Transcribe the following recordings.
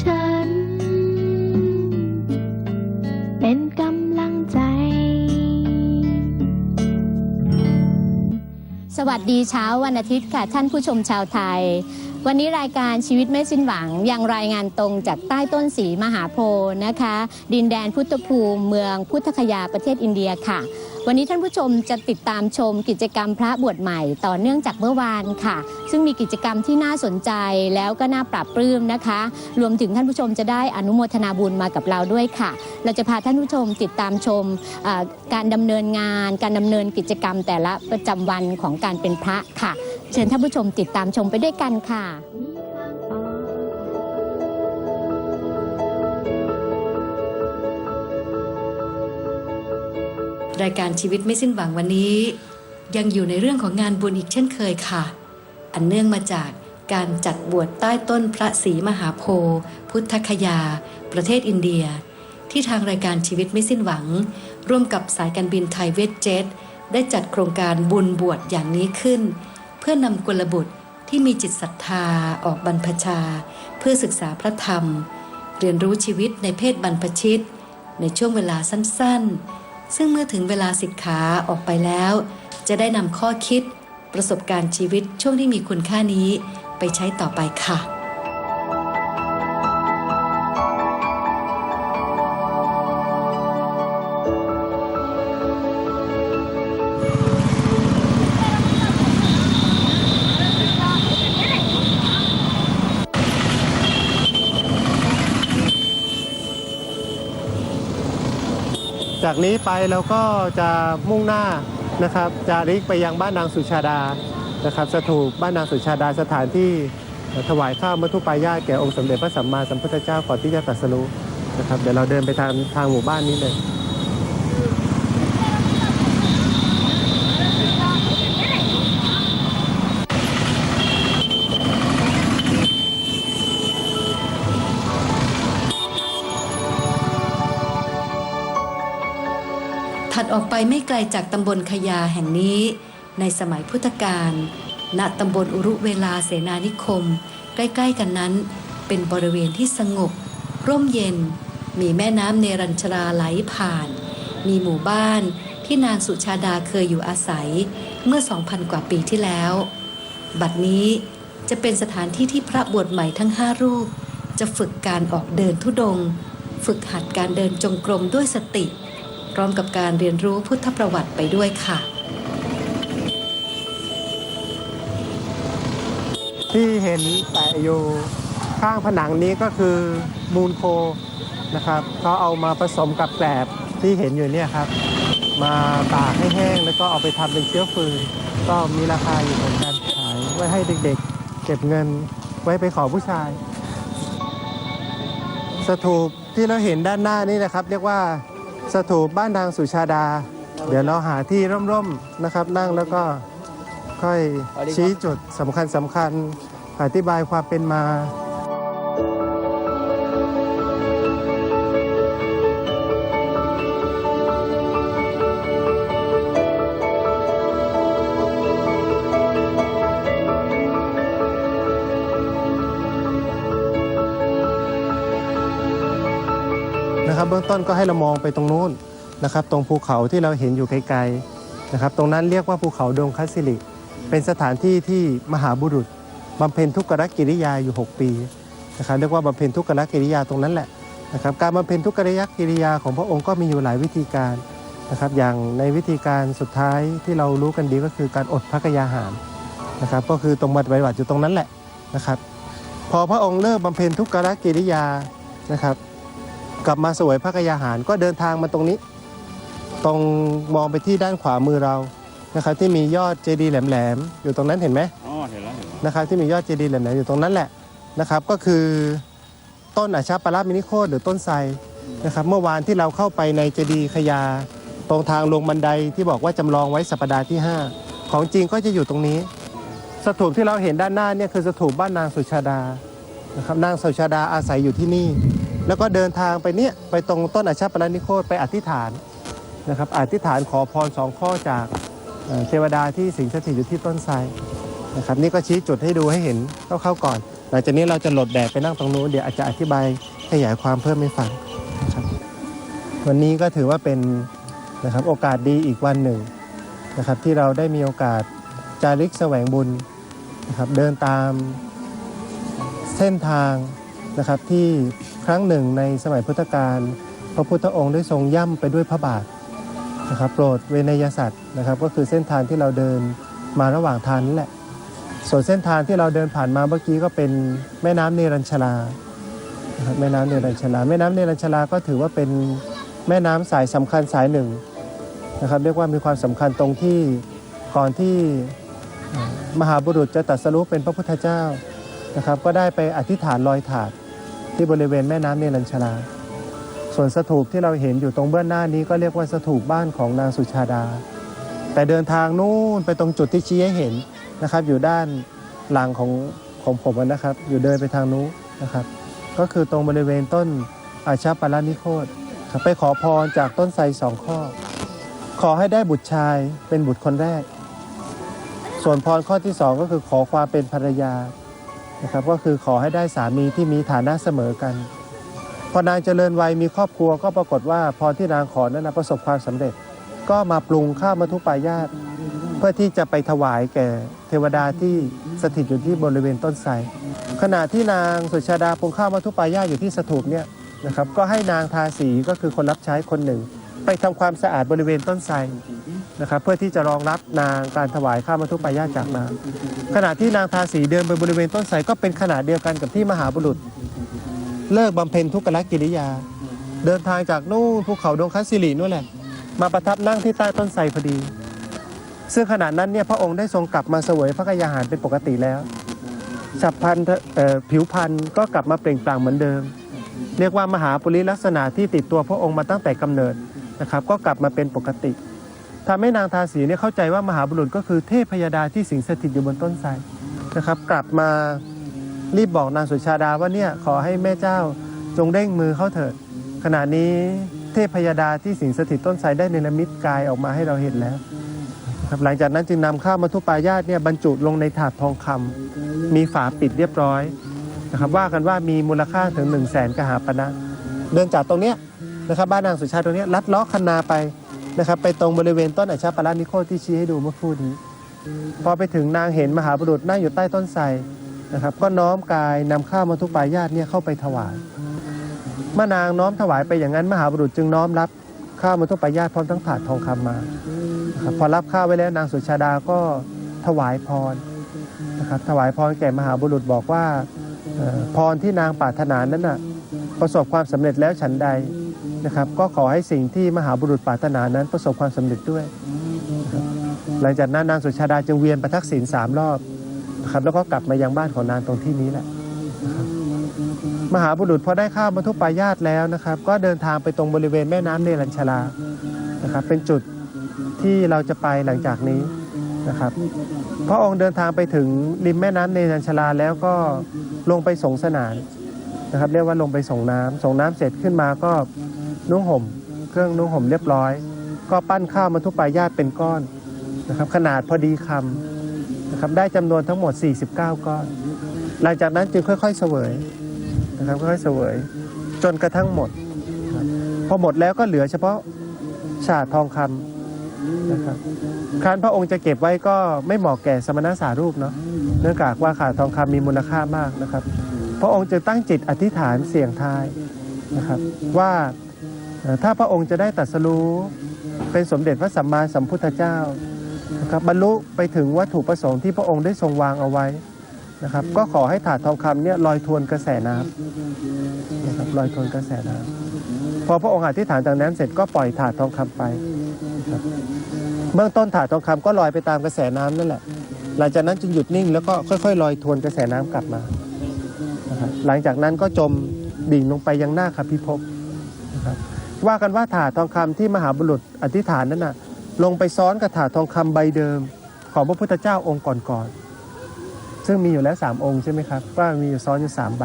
ฉัน เป็นกำลังใจ สวัสดีเช้าวันอาทิตย์ค่ะท่านผู้ชมชาวไทย วันนี้รายการชีวิตไม่สิ้นหวังยังรายงานตรงจากใต้ต้นสีมหาโพธิ์นะคะ ดินแดนพุทธภูมิเมืองพุทธคยาประเทศอินเดียค่ะ วันนี้ท่านผู้ชมจะติดตามชมกิจกรรมพระบวชใหม่ต่อเนื่องจากเมื่อวานค่ะ ซึ่งมีกิจกรรมที่น่าสนใจแล้วก็น่าปรับปลื้มนะคะ รวมถึงท่านผู้ชมจะได้อนุโมทนาบุญมากับเราด้วยค่ะ เราจะพาท่านผู้ชมติดตามชมการดำเนินงาน การดำเนินกิจกรรมแต่ละประจำวันของการเป็นพระค่ะ เชิญท่านผู้ชมติดตามชมไปด้วยกันค่ะ รายการชีวิตไม่สิ้นหวังวันนี้ ยังอยู่ในเรื่องของงานบุญอีกเช่นเคยค่ะ อันเนื่องมาจากการจัดบวชใต้ต้นพระศรีมหาโพธิ์พุทธคยา ประเทศอินเดีย ที่ทางรายการชีวิตไม่สิ้นหวัง ร่วมกับสายการบินไทยเวทเจ็ตได้จัดโครงการบุญบวชอย่างนี้ขึ้น เพื่อนำกุลบุตรที่มีจิตศรัทธาออกบรรพชา เพื่อศึกษาพระธรรม เรียนรู้ชีวิตในเพศบรรพชิต ในช่วงเวลาสั้นๆ ซึ่งเมื่อถึงเวลาสิกขาออกไปแล้ว จะได้นำข้อคิดประสบการณ์ชีวิตช่วงที่มีคุณค่านี้ไปใช้ต่อไปค่ะ จากนี้ไปเราก็จะมุ่งหน้านะครับจะริกไปยังบ้านนางสุชาดานะครับสถูปบ้านนางสุชาดาสถานที่ถวายข้าวมัทุปายาแก่องค์สมเด็จพระสัมมาสัมพุทธเจ้าก่อนที่จะตรัสรู้นะครับเดี๋ยวเราเดินไปทางทางหมู่บ้านนี้เลย ไปไม่ไกลจากตำบลขยาแห่งนี้ ในสมัยพุทธกาล ณ ตำบลอุรุเวลาเสนานิคม ใกล้ๆกันนั้น เป็นบริเวณที่สงบ ร่มเย็น มีแม่น้ำเนรัญชราไหลผ่าน มีหมู่บ้านที่นางสุชาดาเคยอยู่อาศัย เมื่อ 2,000 กว่าปีที่แล้ว บัดนี้จะเป็นสถานที่ที่พระบวชใหม่ทั้งห้ารูป จะฝึกการออกเดินทุดง ฝึกหัดการเดินจงกรมด้วยสติ พร้อมกับการเรียนรู้พุทธประวัติไปด้วยค่ะ ที่เห็นแปะอยู่ข้างผนังนี้ก็คือมูลโคนะครับเขาเอามาผสมกับแกลบที่เห็นอยู่เนี่ยครับ มาตากให้แห้งแล้วก็เอาไปทำเป็นเชื้อฟืนก็มีราคาอยู่เหมือนกันขายไว้ให้เด็กๆ เก็บเงินไว้ไปขอผู้ชาย สถูปที่เราเห็นด้านหน้านี่นะครับ เรียกว่า สถูปบ้านนางสุชาดา เดี๋ยวเราหาที่ร่มๆนะครับ นั่งแล้วก็ค่อยชี้จุดสำคัญสำคัญอธิบายความเป็นมา เบื้องต้นก็ให้เรามองไปตรงนู้นนะครับ ตรงภูเขาที่เราเห็นอยู่ไกลๆนะครับ ตรงนั้นเรียกว่าภูเขาดงคัสสิริ เป็นสถานที่ที่มหาบุรุษบำเพ็ญทุกขกิริยาอยู่ 6 ปีนะครับเรียกว่าบำเพ็ญทุกขกิริยาตรงนั้นแหละนะครับ การบำเพ็ญทุกขกิริยาของพระองค์ก็มีอยู่หลายวิธีการนะครับ อย่างในวิธีการสุดท้ายที่เรารู้กันดีก็คือการอดพระกยาหารนะครับ ก็คือตรงบัตรปฏิบัติอยู่ตรงนั้นแหละนะครับ พอพระองค์เลิกบำเพ็ญทุกขกิริยานะครับ กลับมาสวยพระกยาหารก็เดินทางมาตรงนี้ ตรงมองไปที่ด้านขวามือเรานะครับที่มียอดเจดีย์แหลมๆอยู่ตรงนั้นเห็นไหมอ๋อเห็นแล้วเห็นแล้วนะครับที่มียอดเจดีย์แหลมๆอยู่ตรงนั้นแหละนะครับ ก็คือต้นอาชาปารามินิโคตหรือต้นไทรนะครับเมื่อวานที่เราเข้าไปในเจดีย์ขยา ตรงทางลงบันไดที่บอกว่าจำลองไว้สัปดาห์ที่ 5 ของจริงก็จะอยู่ตรงนี้ สถูปที่เราเห็นด้านหน้าเนี่ยคือสถูปบ้านนางสุชาดานะครับนางสุชาดาอาศัยอยู่ที่นี่ แล้วก็เดินทางไปเนี่ยไปตรงต้นอาชาปารนิโคตไปอธิษฐานนะครับอธิษฐานขอพรสองข้อจากเอ่อเทวดาที่สิงสถิตอยู่ที่ต้นไทรนะครับนี่ก็ชี้จุดให้ดูให้เห็นเข้าๆก่อน หลังจากนี้เราจะหลดแดดไปนั่งตรงนู้นเดี๋ยวอาจจะอธิบายขยายความเพิ่มให้ฟังนะครับวันนี้ก็ถือว่าเป็นนะครับโอกาสดีอีกวันหนึ่งนะครับที่เราได้มีโอกาสจาริกแสวงบุญนะครับเดินตามเส้นทาง นะครับที่ครั้งหนึ่งในสมัยพุทธกาลพระพุทธองค์ได้ทรงย่ำไปด้วยพระบาทนะครับโปรดเวนยสัตว์นะครับก็คือเส้นทางที่เราเดินมาระหว่างทางนั่นแหละ ส่วนเส้นทางที่เราเดินผ่านมาเมื่อกี้ก็เป็นแม่น้ำเนรัญชลาแม่น้ำเนรัญชลา แม่น้ำเนรัญชลาก็ถือว่าเป็นแม่น้ำสายสำคัญสายหนึ่งนะครับเรียกว่ามีความสำคัญตรงที่ก่อนที่มหาบุรุษจะตรัสรู้เป็นพระพุทธเจ้า นะครับ ก็ได้ไปอธิษฐานลอยถาดที่บริเวณแม่น้ำเนรัญชลา ส่วนสถูปที่เราเห็นอยู่ตรงเบื้องหน้านี้ก็เรียกว่าสถูปบ้านของนางสุชาดา แต่เดินทางนู่นไปตรงจุดที่ชี้ให้เห็นนะครับ อยู่ด้านหลังของของผมนะครับ อยู่เดินไปทางนู้นนะครับ ก็คือตรงบริเวณต้นอาชาปารานิโคตรไปขอพรจากต้นไทรสองข้อ ขอให้ได้บุตรชายเป็นบุตรคนแรก ส่วนพรข้อที่สองก็คือขอความเป็นภรรยา นะครับก็คือขอให้ได้สามีที่มีฐานะเสมอกัน พอนางเจริญวัยมีครอบครัวก็ปรากฏว่าพรที่นางขอนั้นนะประสบความสำเร็จ ก็มาปรุงข้าวมัทุปายาตเพื่อที่จะไปถวายแก่เทวดาที่สถิตอยู่ที่บริเวณต้นไทรขณะที่นางสุชาดาปรุงข้าวมัทุปายาตอยู่ที่สถูปเนี่ยนะครับก็ให้นางทาสีก็คือคนรับใช้คนหนึ่ง ไปทำความสะอาดบริเวณต้นไทร นะครับเพื่อที่จะรองรับนางการถวายข้าวมัทุปายาตจากนางขณะที่นางทาสีเดินไปบริเวณต้นไทรก็เป็นขนาดเดียวกันกับที่มหาบุรุษ เลิกบำเพ็ญทุกขลกิริยา เดินทางจากนู่นภูเขาดงคัสสิรินู่นแหละ มาประทับนั่งที่ใต้ต้นไทรพอดี ซึ่งขณะนั้นเนี่ยพระองค์ได้ทรงกลับมาเสวยพระกยาหารเป็นปกติแล้วฉับพันผิวพรรณก็กลับมาเปล่งปลั่งเหมือนเดิม เรียกว่ามหาปุริลักษณะที่ติดตัวพระองค์มาตั้งแต่กำเนิดนะครับ ก็กลับมาเป็นปกติ ทำให้นางทาสีเนี่ยเข้าใจว่ามหาบุรุษก็คือเทพพยดาที่สิงสถิตอยู่บนต้นไทรนะครับ กลับมารีบบอกนางสุชาดาว่าเนี่ยขอให้แม่เจ้าจงเร่งมือเข้าเถิด ขณะนี้เทพพยดาที่สิงสถิตต้นไทรได้เนรมิตกายออกมาให้เราเห็นแล้วครับหลังจากนั้นจึงนำข้าวมัทุปายาตเนี่ยบรรจุลงในถาดทองคำมีฝาปิดเรียบร้อยนะครับว่ากันว่ามีมูลค่าถึง1นึ่งแสนกหาปณะเดินจากตรงเนี้ยนะครับบ้านนางสุชาติตรงเนี้ยลัดล้อคันนาไป นะครับ ไปตรงบริเวณต้นอัชาปารานิโคตที่ชี้ให้ดูเมื่อครู่นี้ พอไปถึงนางเห็นมหาบุรุษนั่งอยู่ใต้ต้นไทรนะครับ ก็น้อมกายนำข้าวมัทุกปายาตเนี่ยเข้าไปถวายเมื่อนางน้อมถวายไปอย่างนั้นมหาบุรุษจึงน้อมรับข้าวมัทุกปายาตพร้อมทั้งถาดทองคำมาครับพอรับข้าวไว้แล้วนางสุชาดาก็ถวายพรนะครับถวายพรแก่มหาบุรุษบอกว่าพรที่นางปรารถนานั้นน่ะประสบความสำเร็จแล้วฉันใด นะครับ ก็ขอให้สิ่งที่มหาบุรุษปรารถนานั้นประสบความสำเร็จด้วยนะครับหลังจากนั้นนางสุชาดาจึงเวียนประทักษิณสามรอบนะครับแล้วก็กลับมายังบ้านของนางตรงที่นี้แหละนะครับมหาบุรุษพอได้ข้าวมาทุปายาตแล้วนะครับ ก็เดินทางไปตรงบริเวณแม่น้ำเนรัญชลานะครับ เป็นจุดที่เราจะไปหลังจากนี้นะครับ พระองค์เดินทางไปถึงริมแม่น้ำเนรัญชลาแล้วก็ลงไปสงสนานนะครับ เรียกว่าลงไปส่งน้ำส่งน้ำเสร็จขึ้นมาก็ นุ่งห่ม เครื่องนุ่งห่มเรียบร้อย ก็ปั้นข้าวมันทุปลายาตเป็นก้อนนะครับขนาดพอดีคำนะครับได้จำนวนทั้งหมด 49 ก้อน หลังจากนั้นจึงค่อยๆเสวยนะครับค่อยๆเสวย จนกระทั่งหมด พอหมดแล้วก็เหลือเฉพาะฉาดทองคำนะครับครั้นพระองค์จะเก็บไว้ก็ไม่เหมาะแก่สมณะสารูปเนาะเนื่องจากว่าขาดทองคำมีมูลค่ามากนะครับ พระองค์จึงตั้งจิตอธิษฐานเสี่ยงทายนะครับว่า ถ้าพระองค์จะได้ตรัสรู้เป็นสมเด็จพระสัมมาสัมพุทธเจ้านะครับบรรลุไปถึงวัตถุประสงค์ที่พระองค์ได้ทรงวางเอาไว้นะครับ ก็ขอให้ถาดทองคำเนี่ยลอยทวนกระแสน้ำนะครับลอยทวนกระแสน้ำพอพระองค์อธิษฐานจากนั้นเสร็จก็ปล่อยถาดทองคำไปเบื้องต้นถาดทองคำก็ลอยไปตามกระแสน้ำนั่นแหละ หลังจากนั้นจึงหยุดนิ่งแล้วก็ค่อยๆลอยทวนกระแสน้ำกลับมาหลังจากนั้นก็จมดิ่งลงไปยังหน้าคพิภพนะครับ ว่ากันว่าถาดทองคำที่มหาบุรุษอธิษฐานนั้นน่ะ ลงไปซ้อนกับถาดทองคำใบเดิม ของพระพุทธเจ้าองค์ก่อนๆซึ่งมีอยู่แล้ว3องค์ใช่ไหมครับว่ามีอยู่ซ้อนอยู่3ใบ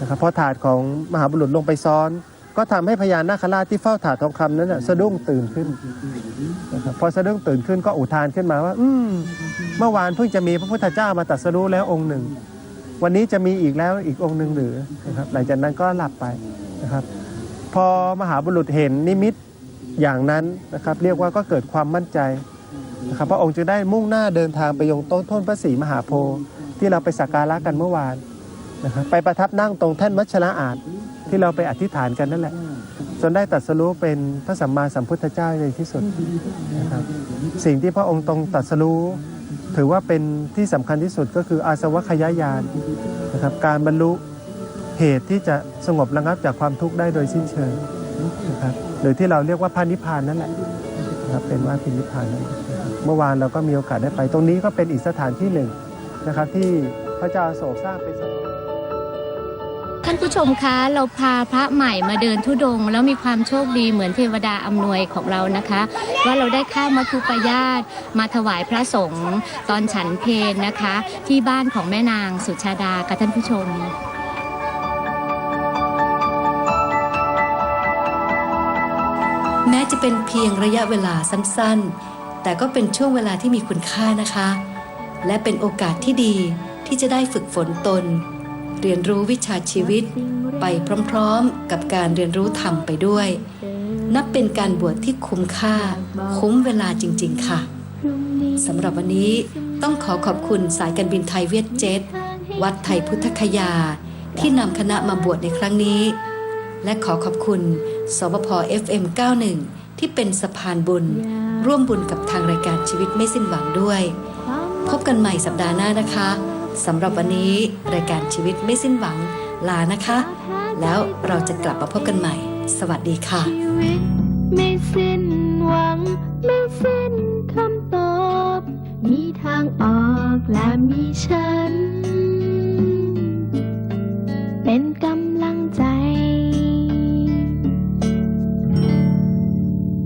นะครับพอถาดของมหาบุรุษลงไปซ้อน ก็ทำให้พญานาคราชที่เฝ้าถาดทองคำนั้นน่ะสะดุ้งตื่นขึ้นนะครับพอสะดุ้งตื่นขึ้นก็อุทานขึ้นมาว่า อืมเมื่อวานเพิ่งจะมีพระพุทธเจ้ามาตรัสรู้แล้วองค์หนึ่ง วันนี้จะมีอีกแล้วอีกองค์หนึ่งหรือนะครับ หลังจากนั้นก็หลับไปนะครับ พอมหาบุรุษเห็นนิมิตอย่างนั้นนะครับ เรียกว่าก็เกิดความมั่นใจนะครับพระองค์จึงได้มุ่งหน้าเดินทางไปยังต้นต้นพระศรีมหาโพธิ์ที่เราไปสักการะกันเมื่อวานนะครับไปประทับนั่งตรงแท่นมัชฌะอาจที่เราไปอธิษฐานกันนั่นแหละ จนได้ตรัสรู้เป็นพระสัมมาสัมพุทธเจ้าในที่สุดนะครับสิ่งที่พระองค์ตรงตรัสรู้ถือว่าเป็นที่สำคัญที่สุดก็คืออาสวะขยายานนะครับการบรรลุ เหตุที่จะสงบระงับจากความทุกข์ได้โดยสิ้นเชิงนะครับหรือที่เราเรียกว่าพานิพานนั่นแหละนะครับเป็นว่าพินิพานนั่นเมื่อวานเราก็มีโอกาสได้ไป ตรงนี้ก็เป็นอีกสถานที่หนึ่งนะครับ ที่พระเจ้าโศกสร้างเป็นท่านผู้ชมคะเราพาพระใหม่มาเดินทุดง แล้วมีความโชคดีเหมือนเทวดาอำนวยของเรานะคะ ว่าเราได้ข้าวมัทุปายาตมาถวายพระสงฆ์ตอนฉันเพลนะคะ ที่บ้านของแม่นางสุชาดาค่ะท่านผู้ชม ม้จะเป็นเพียงระยะเวลาสั้นๆ แต่ก็เป็นช่วงเวลาที่มีคุณค่านะคะ และเป็นโอกาสที่ดีที่จะได้ฝึกฝนตน เรียนรู้วิชาชีวิต ไปพร้อมๆ กับการเรียนรู้ธรรมไปด้วย นับเป็นการบวชที่คุ้มค่า คุ้มเวลาจริง ๆ ค่ะสำหรับวันนี้ต้องขอขอบคุณสายการบินไทยเวียดเจ็ต วัดไทยพุทธคยา ที่นำคณะมาบวชในครั้งนี้ และขอขอบคุณ สบพ FM 91 ที่เป็นสะพานบุญ ร่วมบุญกับทางรายการชีวิตไม่สิ้นหวังด้วย พบกันใหม่สัปดาห์หน้านะคะสำหรับวันนี้รายการชีวิตไม่สิ้นหวังลานะคะ แล้วเราจะกลับมาพบกันใหม่ สวัสดีค่ะชีวิตไม่สิ้นหวัง ไม่สิ้นคำตอบ มีทางออกและมีฉัน